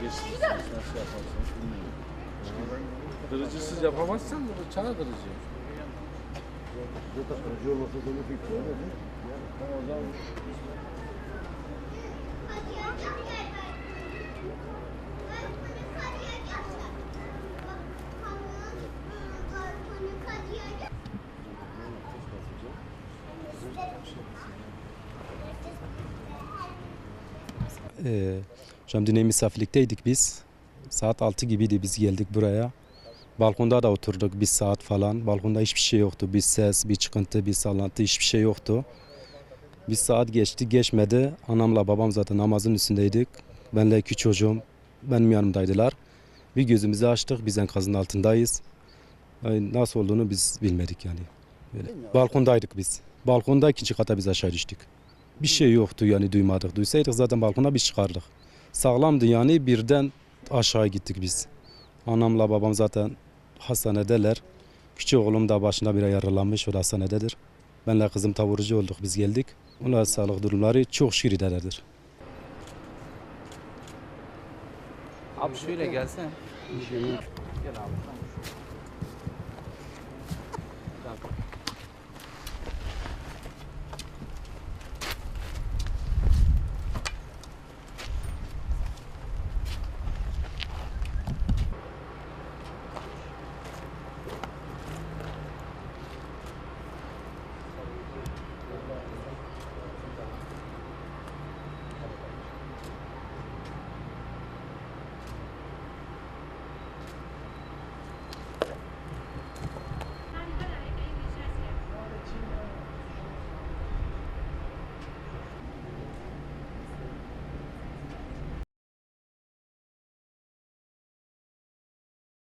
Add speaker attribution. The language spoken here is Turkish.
Speaker 1: geçsin. Nasıl yaparsın bilmiyorum. Kırıcısız yapamazsan bu bıçağı kırıcı.
Speaker 2: Zaten kırıcı olmasa da bir fikri var. Yani o zaman
Speaker 3: Ee, Şamdine misafirlikteydik biz. Saat 6 gibiydi biz geldik buraya. Balkonda da oturduk bir saat falan. Balkonda hiçbir şey yoktu. Bir ses, bir çıkıntı, bir sallantı hiçbir şey yoktu. Bir saat geçti geçmedi. Anamla babam zaten namazın üstündeydik. Benle iki çocuğum benim yanımdaydılar. Bir gözümüzü açtık biz enkazın altındayız. Yani nasıl olduğunu biz bilmedik yani. Böyle. Balkondaydık biz. Balkonda ikinci kata biz aşağı düştük. Bir şey yoktu yani duymadık. Duysaydık zaten balkona biz çıkardık. Sağlamdı yani birden aşağı gittik biz. Anamla babam zaten hastanedeler. Küçük oğlum da başında bir yaralanmış o da hastanededir. Benle kızım taburcu olduk biz geldik. Onlar sağlık durumları çok şükür idaredir.
Speaker 4: Abi şöyle gelsen. Gel abi.